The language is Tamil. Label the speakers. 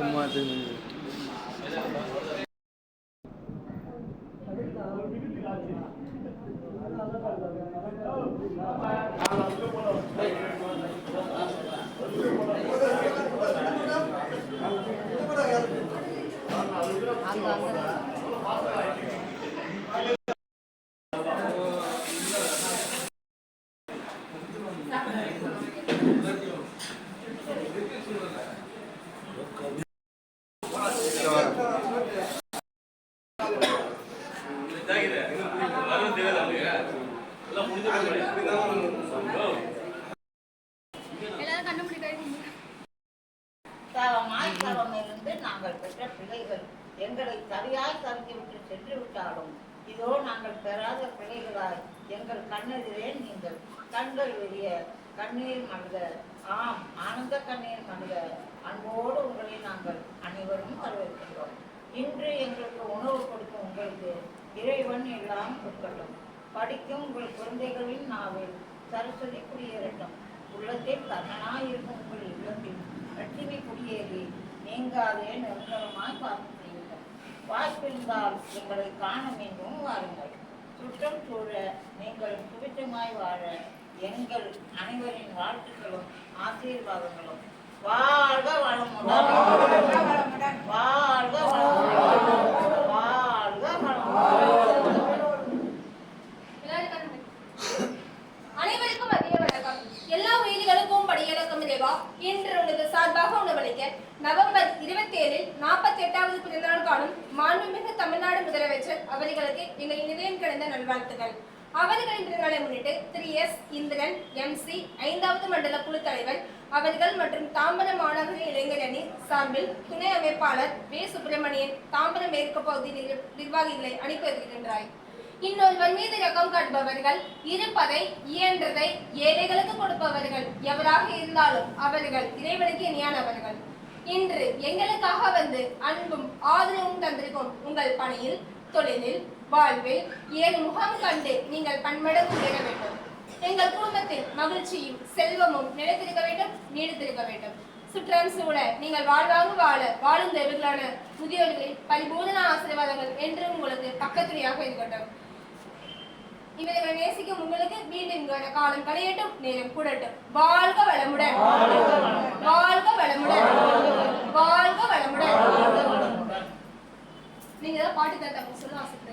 Speaker 1: 근무하던 안돼 안돼 தவமிருந்து நாங்கள் பெற்ற பிள்ளைகள் எங்களை சரியாய் தவித்துவிட்டு சென்று விட்டாலும் இதோ நாங்கள் பெறாத பிள்ளைகளாய் எங்கள் கண்ணெதிரே நீங்கள் கண்கள் வெளிய கண்ணீர் மல்க ஆம் ஆனந்த கண்ணீர் மல்க அன்போடு உங்களை நாங்கள் அனைவரும் வரவேற்கின்றோம். இன்று எங்களுக்கு உணவு கொடுக்கும் உங்களுக்கு. இறைவன் எல்லாம் கொடுக்கட்டும். படிக்கும் உங்கள் குழந்தைகளின் நாவில் சரஸ்வதி குடியேறட்டும். உள்ளத்தில் கண்ணனாய் இருக்கும் உங்கள் இல்லத்தில் லட்சுமி குடியேறி நீங்காதே நிரந்தரமாய் பார்த்து செய்யுங்கள் வாய்ப்பிருந்தால் எங்களை காண மீண்டும் வாருங்கள். சுற்றம் சூழ நீங்கள் சுபிச்சமாய் வாழ எங்கள் அனைவரின் வாழ்த்துக்களும் ஆசீர்வாதங்களும் வாழ்க வளமுடன் வாழ்க வளமுடன் வாழ்க வளமுடன்
Speaker 2: எல்லாரும் கண்டுபிடி அனைவருக்கும் மதிய வணக்கம் எல்லா உயிர்களுக்கும் சேவா இன்று உனது சார்பாக உணவளிக்க நவம்பர் இருபத்தி ஏழில் நாற்பத்தி எட்டாவது பிறந்த நாள் காணும் மாண்புமிகு தமிழ்நாடு முதலமைச்சர் அவர்களுக்கு எங்கள் நிலையம் கிடந்த நல்வாழ்த்துக்கள். அவர்களின் பிறந்தநாளை முன்னிட்டு திரு எஸ். இந்திரன் எம்சி ஐந்தாவது மண்டல குழு தலைவர் அவர்கள் மற்றும் தாம்பரம் மாநகர இளைஞர் அணி சார்பில் துணை அமைப்பாளர் வே. சுப்பிரமணியன் தாம்பரம் மேற்கு பகுதி நிர்- நிர்வாகிகளை அனுப்பி வருகின்றார் இன்னொருவர் மீது ரகம் காட்டுபவர்கள் இருப்பதை இயன்றதை ஏழைகளுக்கு கொடுப்பவர்கள் எவராக இருந்தாலும் அவர்கள் இறைவனுக்கு இணையானவர்கள். இன்று எங்களுக்காக வந்து அன்பும் ஆதரவும் தந்திருக்கும் உங்கள் பணியில் தொழிலில் வாழ்வில் ஏழு முகம் கண்டு நீங்கள் பன்மடங்கு உயர வேண்டும். எங்கள் குடும்பத்தில் மகிழ்ச்சியும் செல்வமும் நிலைத்திருக்க வேண்டும் நீடித்திருக்க வேண்டும். சுற்றம் சூழ நீங்கள் வாழ்வாக வாழ வாழும் தெய்வங்களான முதியோர்களின் பரிபூரண ஆசீர்வாதங்கள் என்றும் உங்களுக்கு பக்கத்துணையாக இருக்கட்டும். இவர்களை நேசிக்கும் உங்களுக்கு மீண்டும் காலம் கலையட்டும் நேரம் கூடட்டும். வாழ்க வளமுடன். வாழ்க வளமுடன். வாழ்க வளமுடன். நீங்க ஏதாவது பாட்டு தரத்தை சொல்ல ஆசை